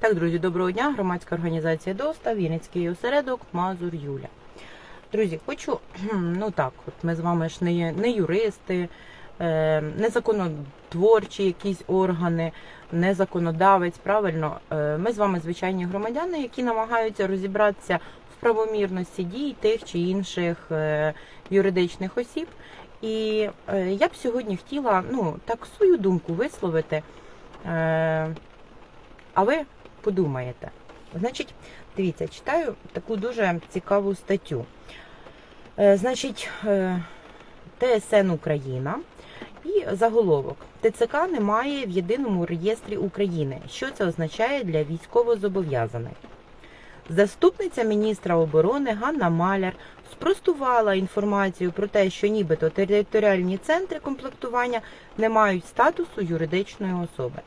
Так, друзі, доброго дня. Громадська організація ДОСТА, Вінницький осередок, Мазур Юля. Друзі, хочу, ну так, от ми з вами ж не, не юристи, е, не законотворчі якісь органи, не законодавець. Правильно, Е, ми з вами звичайні громадяни, які намагаються розібратися в правомірності дій тих чи інших е, юридичних осіб. І я б сьогодні хотіла ну, так свою думку висловити. А ви подумаєте. Значить, дивіться, читаю таку дуже цікаву статтю. Е, значить, е, ТСН Україна і заголовок. ТЦК немає в єдиному реєстрі України. Що це означає для військовозобов'язаних? Заступниця міністра оборони Ганна Маляр спростувала інформацію про те, що нібито територіальні центри комплектування не мають статусу юридичної особи.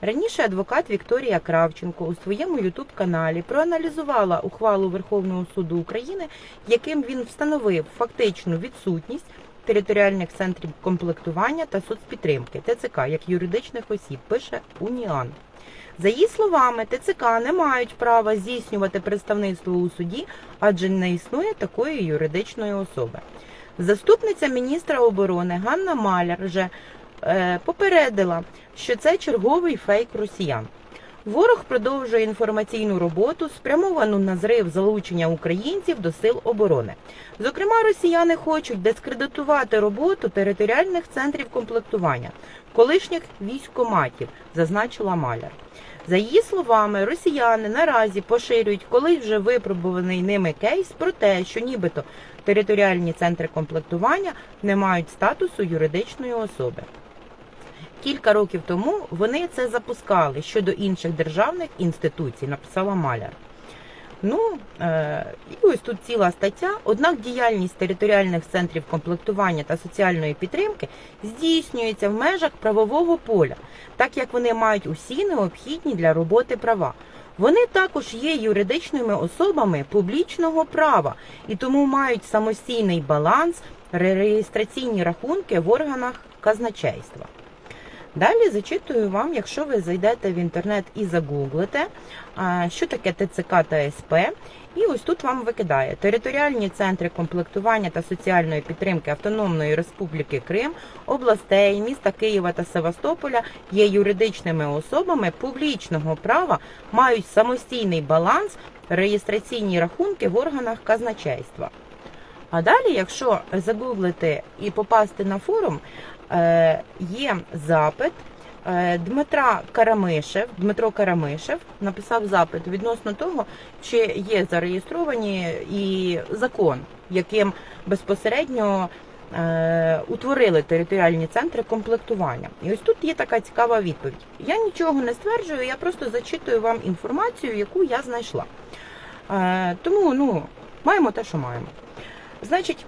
Раніше адвокат Вікторія Кравченко у своєму ютуб-каналі проаналізувала ухвалу Верховного суду України, яким він встановив фактичну відсутність територіальних центрів комплектування та соцпідтримки ТЦК як юридичних осіб, пише Уніан. За її словами, ТЦК не мають права здійснювати представництво у суді, адже не існує такої юридичної особи. Заступниця міністра оборони Ганна Маляр вже е, попередила, що це черговий фейк росіян. Ворог продовжує інформаційну роботу, спрямовану на зрив залучення українців до сил оборони. Зокрема, росіяни хочуть дискредитувати роботу територіальних центрів комплектування, колишніх військоматів, зазначила Маляр. За її словами, росіяни наразі поширюють колись вже випробуваний ними кейс про те, що нібито територіальні центри комплектування не мають статусу юридичної особи. Кілька років тому вони це запускали щодо інших державних інституцій, написала Маляр. Ну е, і ось тут ціла стаття. Однак діяльність територіальних центрів комплектування та соціальної підтримки здійснюється в межах правового поля, так як вони мають усі необхідні для роботи права. Вони також є юридичними особами публічного права і тому мають самостійний баланс, реєстраційні рахунки в органах казначейства. Далі зачитую вам, якщо ви зайдете в інтернет і загуглите, що таке ТЦК та СП. І ось тут вам викидає територіальні центри комплектування та соціальної підтримки Автономної Республіки Крим, областей, міста Києва та Севастополя є юридичними особами публічного права, мають самостійний баланс, реєстраційні рахунки в органах казначейства. А далі, якщо загуглити і попасти на форум, є запит е, Дмитра Карамишев. Дмитро Карамишев написав запит відносно того, чи є зареєстровані і закон, яким безпосередньо е, утворили територіальні центри комплектування. І ось тут є така цікава відповідь. Я нічого не стверджую, я просто зачитую вам інформацію, яку я знайшла. Е, тому ну, маємо те, що маємо. Значить,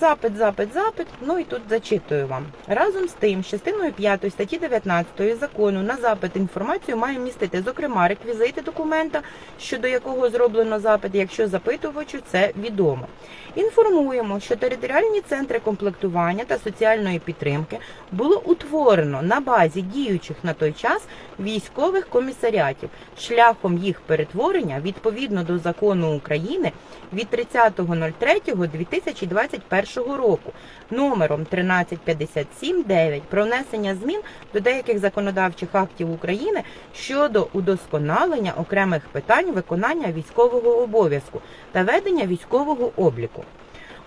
запит, запит, запит. Ну і тут зачитую вам. Разом з тим, частиною 5 статті 19 закону на запит інформацію має містити, зокрема, реквізити документа, щодо якого зроблено запит, якщо запитувачу це відомо. Інформуємо, що територіальні центри комплектування та соціальної підтримки було утворено на базі діючих на той час військових комісаріатів шляхом їх перетворення відповідно до закону України від 30.03.2021 року номером 1357-9 про внесення змін до деяких законодавчих актів України щодо удосконалення окремих питань виконання військового обов'язку та ведення військового обліку.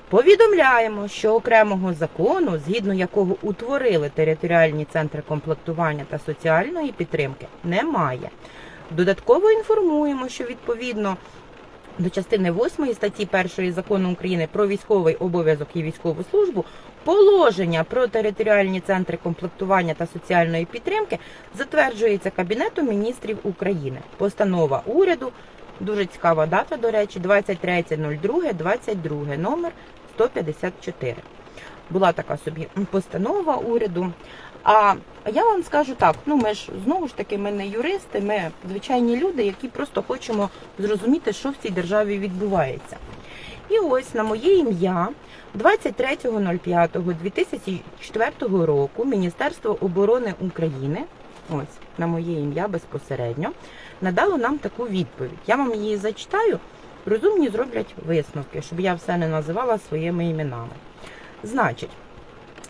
Повідомляємо, що окремого закону, згідно якого утворили територіальні центри комплектування та соціальної підтримки, немає. Додатково інформуємо, що відповідно до частини 8 статті 1 закону України про військовий обов'язок і військову службу положення про територіальні центри комплектування та соціальної підтримки затверджується Кабінетом міністрів України. Постанова уряду, дуже цікава дата, до речі, 23.02.22, номер 154. Була така собі постанова уряду. А я вам скажу так: ну ми ж знову ж таки, ми не юристи, ми звичайні люди, які просто хочемо зрозуміти, що в цій державі відбувається. І ось на моє ім'я 23.05.2004 року Міністерство оборони України, ось на моє ім'я безпосередньо, надало нам таку відповідь. Я вам її зачитаю. Розумні зроблять висновки, щоб я все не називала своїми іменами. Значить,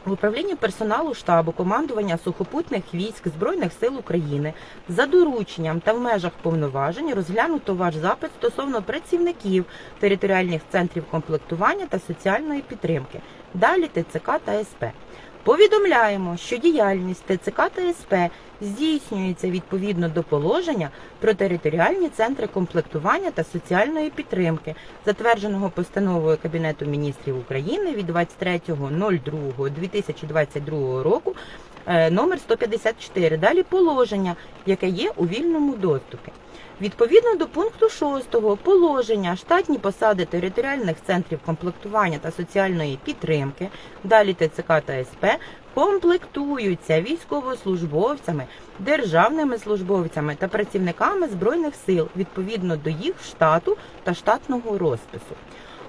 в управлінні персоналу штабу командування сухопутних військ Збройних сил України за дорученням та в межах повноважень розглянуто ваш запит стосовно працівників територіальних центрів комплектування та соціальної підтримки. Далі ТЦК та СП. Повідомляємо, що діяльність ТЦК та СП здійснюється відповідно до положення про територіальні центри комплектування та соціальної підтримки, затвердженого постановою Кабінету міністрів України від 23.02.2022 року номер 154. Далі положення, яке є у вільному доступі. Відповідно до пункту 6 положення штатні посади територіальних центрів комплектування та соціальної підтримки, далі ТЦК та СП, комплектуються військовослужбовцями, державними службовцями та працівниками збройних сил відповідно до їх штату та штатного розпису.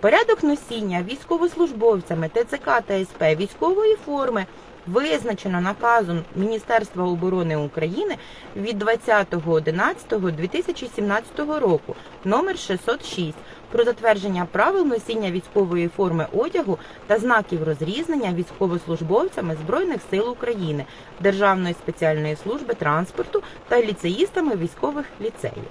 Порядок носіння військовослужбовцями ТЦК та СП військової форми визначено наказом Міністерства оборони України від 20.11.2017 року номер 606 про затвердження правил носіння військової форми одягу та знаків розрізнення військовослужбовцями Збройних сил України, Державної спеціальної служби транспорту та ліцеїстами військових ліцеїв.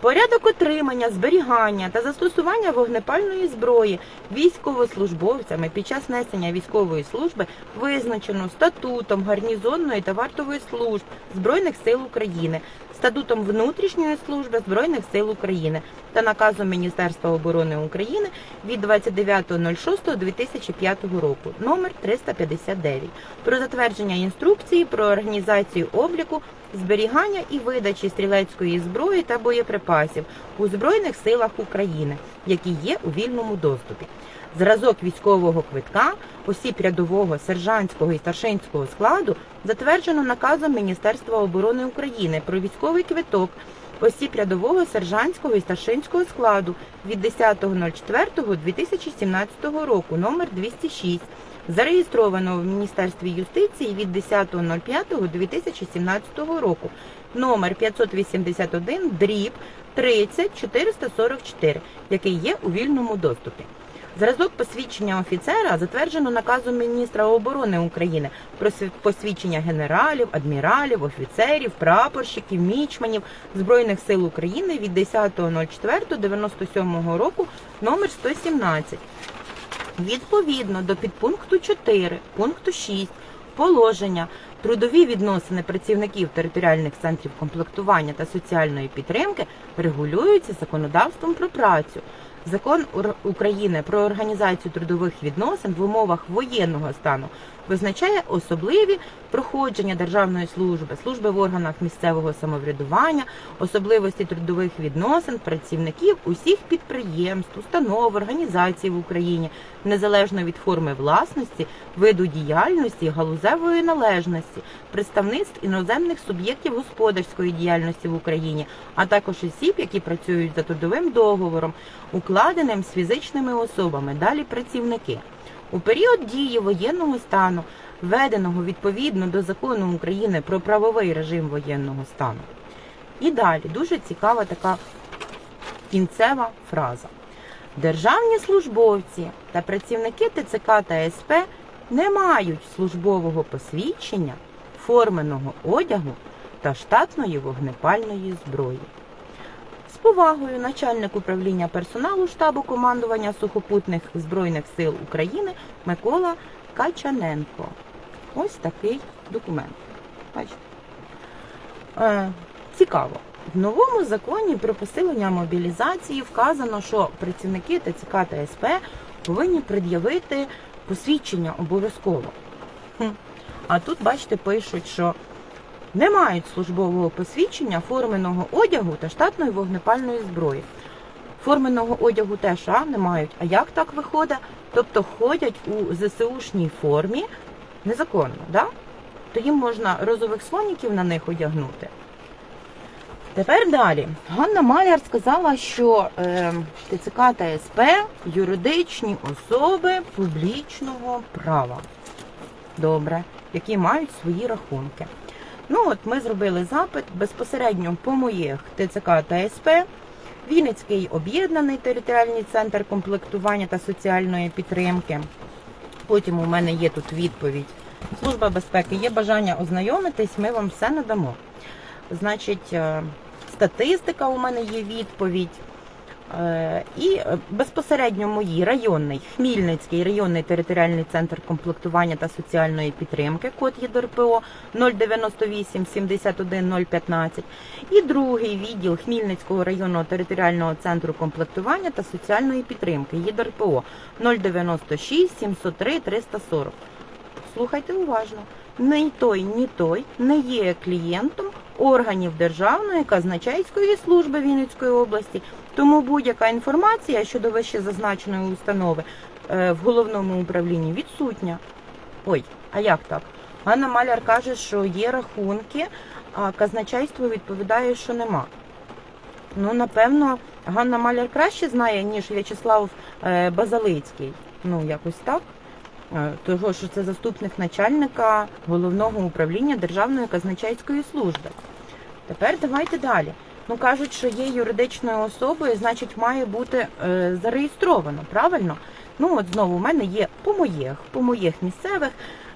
Порядок отримання, зберігання та застосування вогнепальної зброї військовослужбовцями під час несення військової служби визначено статутом гарнізонної та вартової служб Збройних сил України, статутом внутрішньої служби Збройних сил України та наказом Міністерства оборони України від 29.06.2005 року номер 359 про затвердження інструкції про організацію обліку, зберігання і видачі стрілецької зброї та боєприпасів у Збройних силах України, які є у вільному доступі. Зразок військового квитка осіб рядового, сержантського і старшинського складу затверджено наказом Міністерства оборони України про військовий квиток осіб рядового, сержантського і старшинського складу від 10.04.2017 року номер 206 зареєстрованого в Міністерстві юстиції від 10.05.2017 року номер 581 дріб 30 444, який є у вільному доступі. Зразок посвідчення офіцера затверджено наказом міністра оборони України про посвідчення генералів, адміралів, офіцерів, прапорщиків, мічманів Збройних сил України від 10.04.97 року номер 117. Відповідно до підпункту 4 пункту 6 положення трудові відносини працівників територіальних центрів комплектування та соціальної підтримки регулюються законодавством про працю. Закон України про організацію трудових відносин в умовах воєнного стану визначає особливі проходження державної служби, служби в органах місцевого самоврядування, особливості трудових відносин працівників усіх підприємств, установ, організацій в Україні, незалежно від форми власності, виду діяльності, галузевої належності, представництв іноземних суб'єктів господарської діяльності в Україні, а також осіб, які працюють за трудовим договором, укладеним з фізичними особами, далі працівники. У період дії воєнного стану, введеного відповідно до закону України про правовий режим воєнного стану. І далі дуже цікава така кінцева фраза. Державні службовці та працівники ТЦК та СП не мають службового посвідчення, форменого одягу та штатної вогнепальної зброї. Повагою начальник управління персоналу штабу командування сухопутних збройних сил України Микола Качаненко. Ось такий документ. Бачите? Е, цікаво. В новому законі про посилення мобілізації вказано, що працівники ТЦК та СП повинні пред'явити посвідчення обов'язково. А тут, бачите, пишуть, що не мають службового посвідчення, форменого одягу та штатної вогнепальної зброї. Форменого одягу теж а, не мають. А як так виходить? Тобто ходять у ЗСУшній формі незаконно, да? то їм можна розових слоніків на них одягнути. Тепер далі. Ганна Маляр сказала, що е, ТЦК та СП юридичні особи публічного права. Добре, які мають свої рахунки. Ну от ми зробили запит безпосередньо по моїх ТЦК та СП. Вінницький об'єднаний територіальний центр комплектування та соціальної підтримки. Потім у мене є тут відповідь. Служба безпеки, є бажання ознайомитись, ми вам все надамо. Значить, е, статистика у мене є відповідь. Е, І е, безпосередньо мої районний Хмільницький районний територіальний центр комплектування та соціальної підтримки, код ЄДРПО 098 71 015 і другий відділ Хмільницького районного територіального центру комплектування та соціальної підтримки ЄДРПО 096 703 340. Слухайте уважно. Ні той, ні той не є клієнтом органів Державної казначейської служби Вінницької області. Тому будь-яка інформація щодо вище зазначеної установи е, в головному управлінні відсутня. Ой, а як так? Ганна Маляр каже, що є рахунки, а казначейство відповідає, що нема. Ну, напевно, Ганна Маляр краще знає, ніж В'ячеслав е, Базалицький. Ну, якось так. Е, Того, що це заступник начальника головного управління Державної казначейської служби. Тепер давайте далі. Ну кажуть, що є юридичною особою, значить має бути е, зареєстровано, правильно? Ну от знову в мене є по моїх, по моїх місцевих.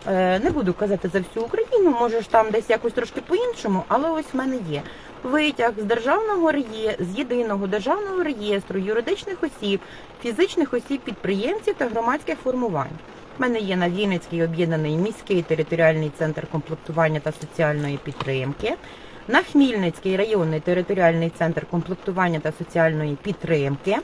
Е, не буду казати за всю Україну, може там десь якось трошки по-іншому, але ось в мене є витяг з державного реє... з єдиного державного реєстру юридичних осіб, фізичних осіб, підприємців та громадських формувань. У мене є на Вінницький об'єднаний міський територіальний центр комплектування та соціальної підтримки, на Хмільницький районний територіальний центр комплектування та соціальної підтримки.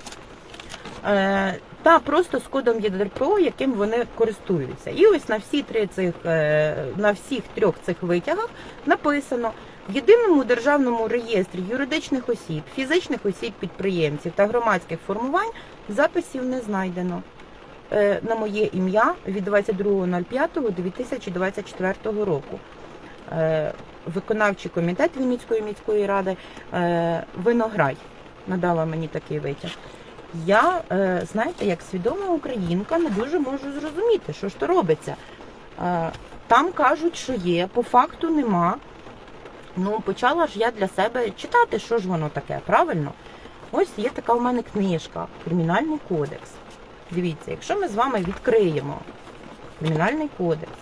Е, та просто з кодом ЄДРПО, яким вони користуються. І ось на всі три цих е, на всіх трьох цих витягах написано в єдиному державному реєстрі юридичних осіб, фізичних осіб, підприємців та громадських формувань записів не знайдено. Е, На моє ім'я від 22.05.2024 року. Виконавчий комітет Вінницької міської ради е, Винограй надала мені такий витяг. Я, е, знаєте, як свідома українка, не дуже можу зрозуміти, що ж то робиться. Е, Там кажуть, що є, по факту нема. Ну, почала ж я для себе читати, що ж воно таке, правильно? Ось є така в мене книжка Кримінальний кодекс. Дивіться, якщо ми з вами відкриємо Кримінальний кодекс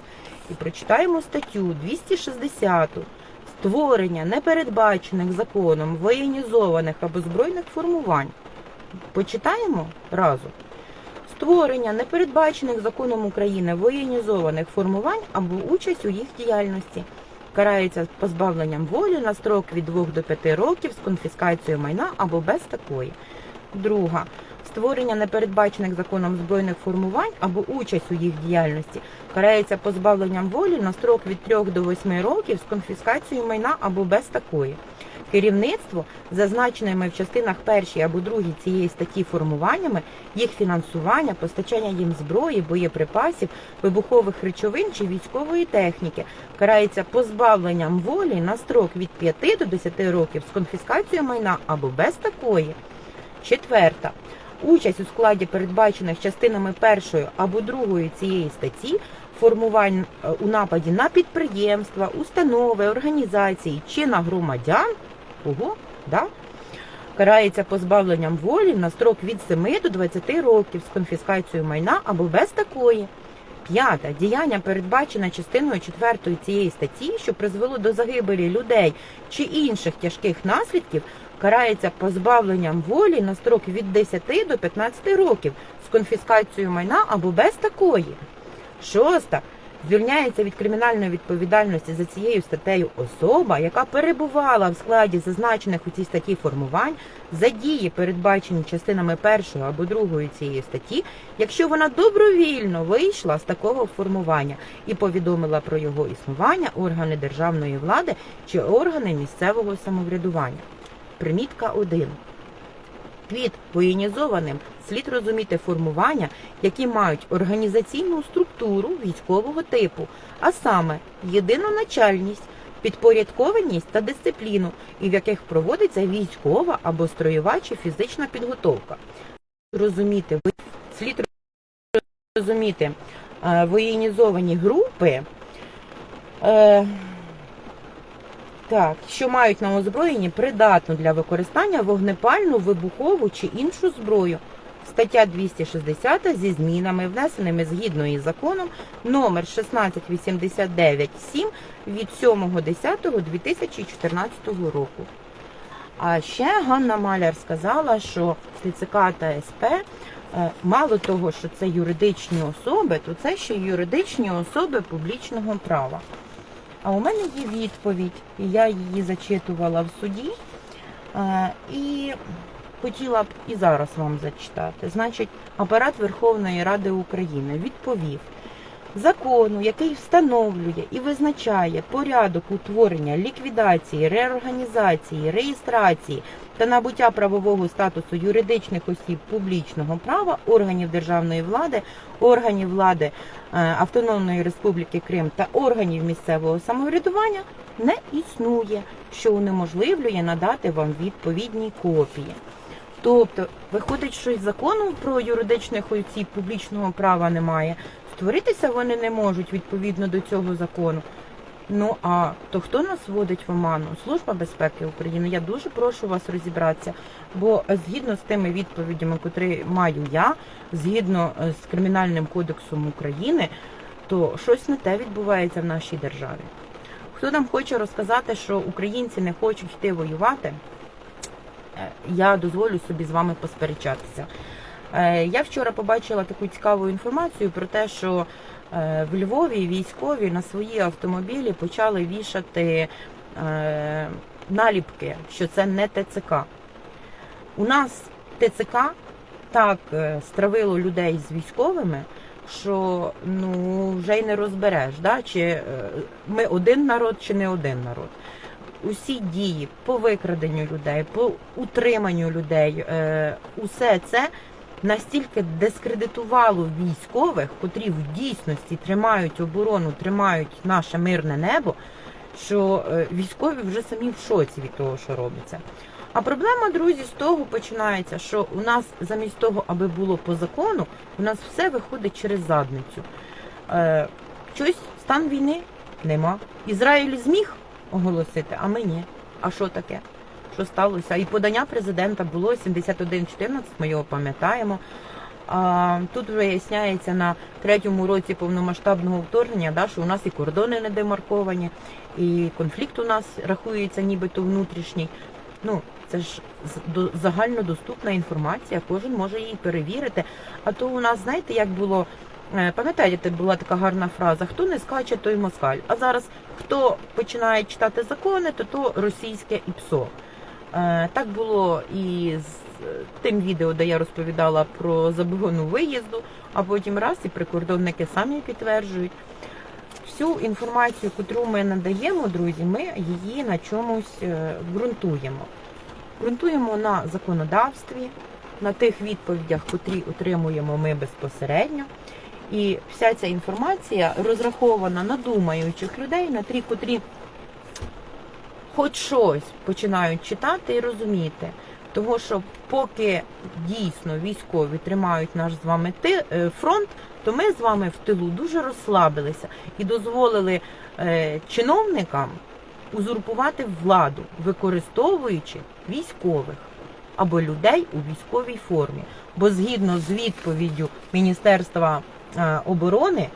і прочитаємо статтю 260 створення непередбачених законом воєнізованих або збройних формувань. Почитаємо разом. Створення непередбачених законом України воєнізованих формувань або участь у їх діяльності карається позбавленням волі на строк від 2 до 5 років з конфіскацією майна або без такої. Друга. Створення непередбачених законом збройних формувань або участь у їх діяльності карається позбавленням волі на строк від 3 до 8 років з конфіскацією майна або без такої. Керівництво, зазначеними в частинах першій або другій цієї статті формуваннями, їх фінансування, постачання їм зброї, боєприпасів, вибухових речовин чи військової техніки, карається позбавленням волі на строк від 5 до 10 років з конфіскацією майна або без такої. Четверта. Участь у складі передбачених частинами першої або другої цієї статті формувань е, у нападі на підприємства, установи, організації чи на громадян Ого, да? карається позбавленням волі на строк від 7 до 20 років з конфіскацією майна або без такої. П'ята діяння передбачене частиною 4 цієї статті, що призвело до загибелі людей чи інших тяжких наслідків, карається позбавленням волі на строк від 10 до 15 років з конфіскацією майна або без такої. Шоста. Звільняється від кримінальної відповідальності за цією статтею особа, яка перебувала в складі зазначених у цій статті формувань за дії, передбачені частинами першої або другої цієї статті, якщо вона добровільно вийшла з такого формування і повідомила про його існування органи державної влади чи органи місцевого самоврядування. Примітка 1. Під воєнізованим слід розуміти формування, які мають організаційну структуру військового типу, а саме єдину начальність, підпорядкованість та дисципліну, і в яких проводиться військова або строєва чи фізична підготовка. Розуміти слід розуміти е, воєнізовані групи. Так, що мають на озброєнні придатну для використання вогнепальну, вибухову чи іншу зброю. Стаття 260 зі змінами, внесеними згідно із законом номер 1689-7 від 7.10.2014 року. А ще Ганна Маляр сказала, що ТЦК та СП е, мало того, що це юридичні особи, то це ще юридичні особи публічного права. А у мене є відповідь, і я її зачитувала в суді. І хотіла б і зараз вам зачитати. Значить, апарат Верховної Ради України відповів закону, який встановлює і визначає порядок утворення, ліквідації, реорганізації, реєстрації та набуття правового статусу юридичних осіб публічного права, органів державної влади, органів влади е, Автономної Республіки Крим та органів місцевого самоврядування не існує, що унеможливлює надати вам відповідні копії. Тобто, виходить, що й закону про юридичних осіб публічного права немає. Створитися вони не можуть відповідно до цього закону. Ну а то хто нас вводить в оману? Служба безпеки України. Я дуже прошу вас розібратися, бо згідно з тими відповідями, котрі маю я, згідно е, з кримінальним кодексом України, то щось не те відбувається в нашій державі. Хто нам хоче розказати, що українці не хочуть йти воювати? е, Я дозволю собі з вами посперечатися. Е, Я вчора побачила таку цікаву інформацію про те, що е, в Львові військові на свої автомобілі почали вішати е, наліпки, що це не ТЦК. У нас ТЦК так стравило людей з військовими, що ну вже й не розбереш, да? чи ми один народ, чи не один народ. Усі дії по викраденню людей, по утриманню людей, усе це настільки дискредитувало військових, котрі в дійсності тримають оборону, тримають наше мирне небо, що е, військові вже самі в шоці від того, що робиться. А проблема, друзі, з того починається, що у нас замість того, аби було по закону, у нас все виходить через задницю. Е, щось стан війни нема. Ізраїль зміг оголосити, а ми ні. А що таке? Що сталося? І подання президента було 71.14, ми його пам'ятаємо. Тут виясняється на третьому році повномасштабного вторгнення, да, що у нас і кордони не демарковані, і конфлікт у нас рахується нібито внутрішній. Ну, це ж до- загальнодоступна інформація, кожен може її перевірити. А то у нас, знаєте, як було, е, пам'ятаєте, була така гарна фраза: хто не скаче, той москаль. А зараз хто починає читати закони, то то російське і ПСО. Так було і з е, тим відео, де я розповідала про заборону виїзду, а потім раз і прикордонники самі підтверджують. Всю інформацію, яку ми надаємо, друзі, ми її на чомусь е, ґрунтуємо. Ґрунтуємо на законодавстві, на тих відповідях, котрі отримуємо ми безпосередньо. І вся ця інформація розрахована на думаючих людей, на ті, котрі хоч щось починають читати і розуміти. Того, що поки дійсно військові тримають наш з вами ти- е, фронт, то ми з вами в тилу дуже розслабилися і дозволили е, чиновникам узурпувати владу, використовуючи військових або людей у військовій формі. Бо згідно з відповіддю Міністерства е, оборони,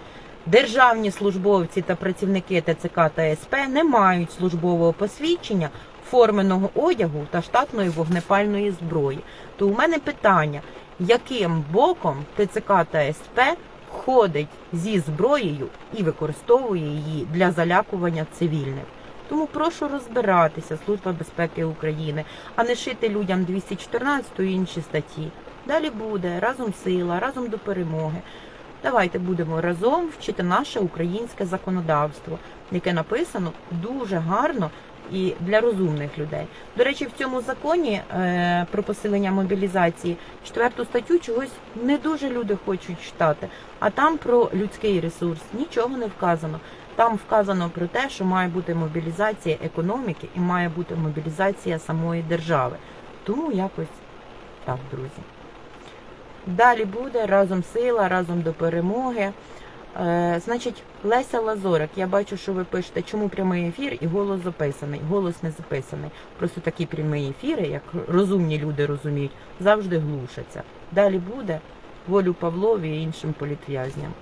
державні службовці та працівники ТЦК та СП не мають службового посвідчення, форменого одягу та штатної вогнепальної зброї. То у мене питання, яким боком ТЦК та СП ходить зі зброєю і використовує її для залякування цивільних? Тому прошу розбиратися, Служба безпеки України, а не шити людям 214 і інші статті. Далі буде разом сила, разом до перемоги. Давайте будемо разом вчити наше українське законодавство, яке написано дуже гарно і для розумних людей. До речі, в цьому законі е, про посилення мобілізації четверту статтю чогось не дуже люди хочуть читати. А там про людський ресурс нічого не вказано. Там вказано про те, що має бути мобілізація економіки і має бути мобілізація самої держави. Тому якось так, друзі. Далі буде разом сила, разом до перемоги. Е, значить, Леся Лазорик, я бачу, що ви пишете, чому прямий ефір і голос записаний. Голос не записаний. Просто такі прямі ефіри, як розумні люди розуміють, завжди глушаться. Далі буде волю Павлові і іншим політв'язням.